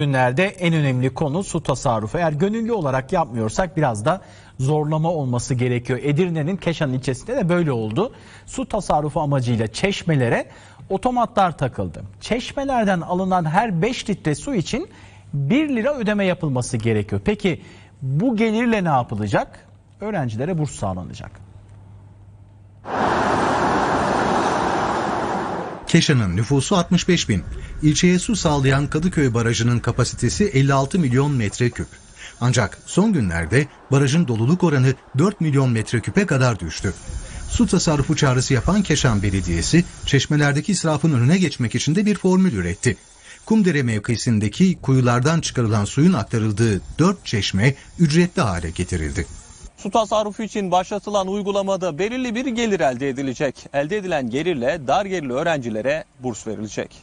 Günlerde en önemli konu su tasarrufu. Eğer gönüllü olarak yapmıyorsak biraz da zorlama olması gerekiyor. Edirne'nin Keşan ilçesinde de böyle oldu. Su tasarrufu amacıyla çeşmelere otomatlar takıldı. Çeşmelerden alınan her 5 litre su için 1 lira ödeme yapılması gerekiyor. Peki bu gelirle ne yapılacak? Öğrencilere burs sağlanacak. Keşan'ın nüfusu 65 bin. İlçeye su sağlayan Kadıköy Barajı'nın kapasitesi 56 milyon metreküp. Ancak son günlerde barajın doluluk oranı 4 milyon metreküpe kadar düştü. Su tasarrufu çağrısı yapan Keşan Belediyesi, çeşmelerdeki israfın önüne geçmek için de bir formül üretti. Kumdere mevkisindeki kuyulardan çıkarılan suyun aktarıldığı 4 çeşme ücretli hale getirildi. Su tasarrufu için başlatılan uygulamada belirli bir gelir elde edilecek. Elde edilen gelirle dar gelirli öğrencilere burs verilecek.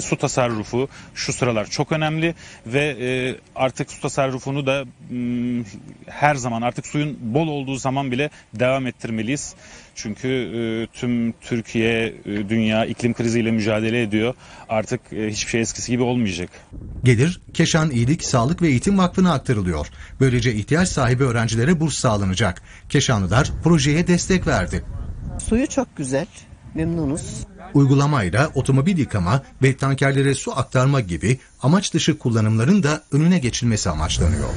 E, Su tasarrufu şu sıralar çok önemli ve e, artık su tasarrufunu da m, her zaman artık suyun bol olduğu zaman bile devam ettirmeliyiz. Çünkü e, tüm Türkiye, e, dünya iklim kriziyle mücadele ediyor. Artık e, hiçbir şey eskisi gibi olmayacak. Gelir Keşan İyilik, Sağlık ve Eğitim Vakfı'na aktarılıyor. Böylece ihtiyaç sahibi öğrencilere burs sağlanacak. Keşanlılar projeye destek verdi. Suyu çok güzel. Memnunuz. Uygulamayla otomobil yıkama ve tankerlere su aktarma gibi amaç dışı kullanımların da önüne geçilmesi amaçlanıyor.